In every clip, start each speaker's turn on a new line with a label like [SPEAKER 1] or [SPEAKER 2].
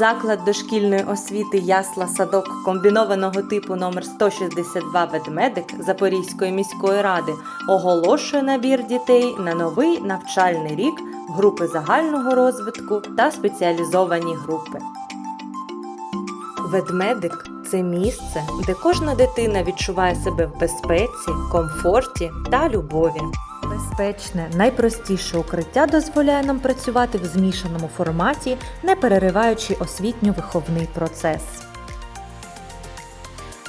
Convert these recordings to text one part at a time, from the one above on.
[SPEAKER 1] Заклад дошкільної освіти ясла садок комбінованого типу номер 162 ведмедик Запорізької міської ради оголошує набір дітей на новий навчальний рік групи загального розвитку та спеціалізовані групи. Ведмедик це місце, де кожна дитина відчуває себе в безпеці, комфорті та любові. Безпечне, найпростіше укриття дозволяє нам працювати в змішаному форматі, не перериваючи освітньо-виховний процес.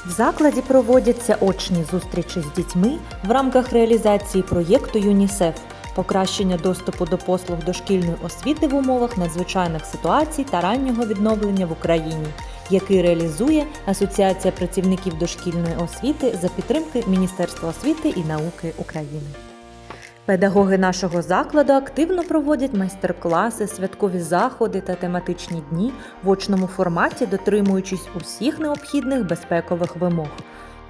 [SPEAKER 1] В закладі проводяться очні зустрічі з дітьми в рамках реалізації проєкту ЮНІСЕФ покращення доступу до послуг дошкільної освіти в умовах надзвичайних ситуацій та раннього відновлення в Україні, який реалізує Асоціація працівників дошкільної освіти за підтримки Міністерства освіти і науки України. Педагоги нашого закладу активно проводять майстер-класи, святкові заходи та тематичні дні в очному форматі, дотримуючись усіх необхідних безпекових вимог.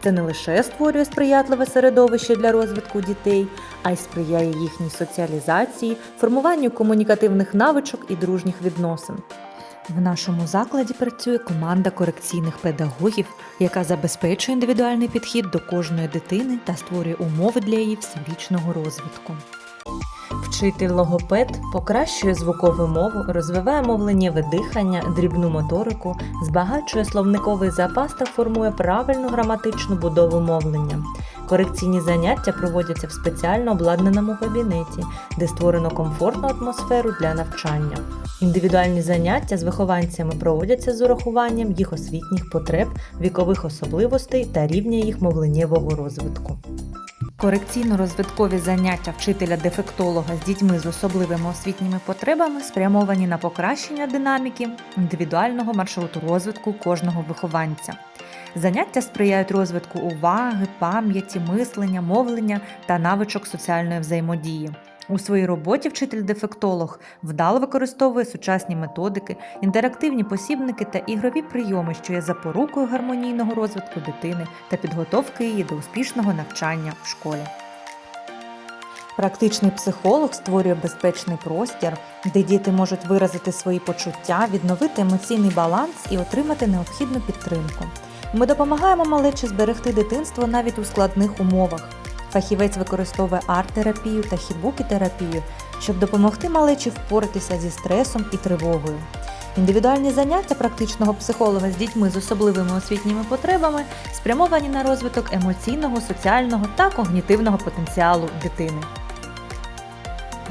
[SPEAKER 1] Це не лише створює сприятливе середовище для розвитку дітей, а й сприяє їхній соціалізації, формуванню комунікативних навичок і дружніх відносин. В нашому закладі працює команда корекційних педагогів, яка забезпечує індивідуальний підхід до кожної дитини та створює умови для її всебічного розвитку. Вчитель логопед покращує звукову мову, розвиває мовленнєве дихання, дрібну моторику, збагачує словниковий запас та формує правильну граматичну будову мовлення. Корекційні заняття проводяться в спеціально обладнаному кабінеті, де створено комфортну атмосферу для навчання. Індивідуальні заняття з вихованцями проводяться з урахуванням їх освітніх потреб, вікових особливостей та рівня їх мовленнєвого розвитку. Корекційно-розвиткові заняття вчителя-дефектолога з дітьми з особливими освітніми потребами спрямовані на покращення динаміки індивідуального маршруту розвитку кожного вихованця. Заняття сприяють розвитку уваги, пам'яті, мислення, мовлення та навичок соціальної взаємодії. У своїй роботі вчитель-дефектолог вдало використовує сучасні методики, інтерактивні посібники та ігрові прийоми, що є запорукою гармонійного розвитку дитини та підготовки її до успішного навчання в школі. Практичний психолог створює безпечний простір, де діти можуть виразити свої почуття, відновити емоційний баланс і отримати необхідну підтримку. Ми допомагаємо малечі зберегти дитинство навіть у складних умовах. Фахівець використовує арт-терапію та хібукі-терапію, щоб допомогти малечі впоратися зі стресом і тривогою. Індивідуальні заняття практичного психолога з дітьми з особливими освітніми потребами спрямовані на розвиток емоційного, соціального та когнітивного потенціалу дитини.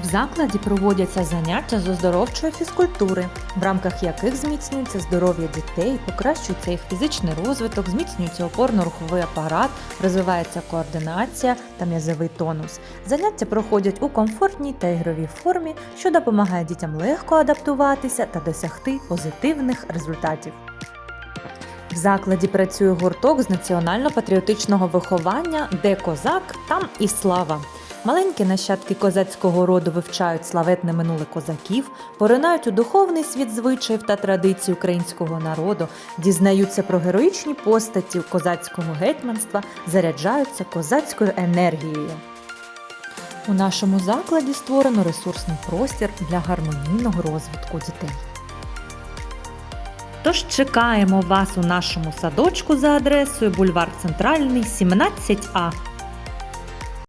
[SPEAKER 1] В закладі проводяться заняття з оздоровчої фізкультури, в рамках яких зміцнюється здоров'я дітей, покращується їх фізичний розвиток, зміцнюється опорно-руховий апарат, розвивається координація та м'язовий тонус. Заняття проходять у комфортній та ігровій формі, що допомагає дітям легко адаптуватися та досягти позитивних результатів. В закладі працює гурток з національно-патріотичного виховання, де козак, там і слава. Маленькі нащадки козацького роду вивчають славетне минуле козаків, поринають у духовний світ звичаїв та традицій українського народу, дізнаються про героїчні постаті козацького гетьманства, заряджаються козацькою енергією. У нашому закладі створено ресурсний простір для гармонійного розвитку дітей. Тож чекаємо вас у нашому садочку за адресою бульвар Центральний, 17А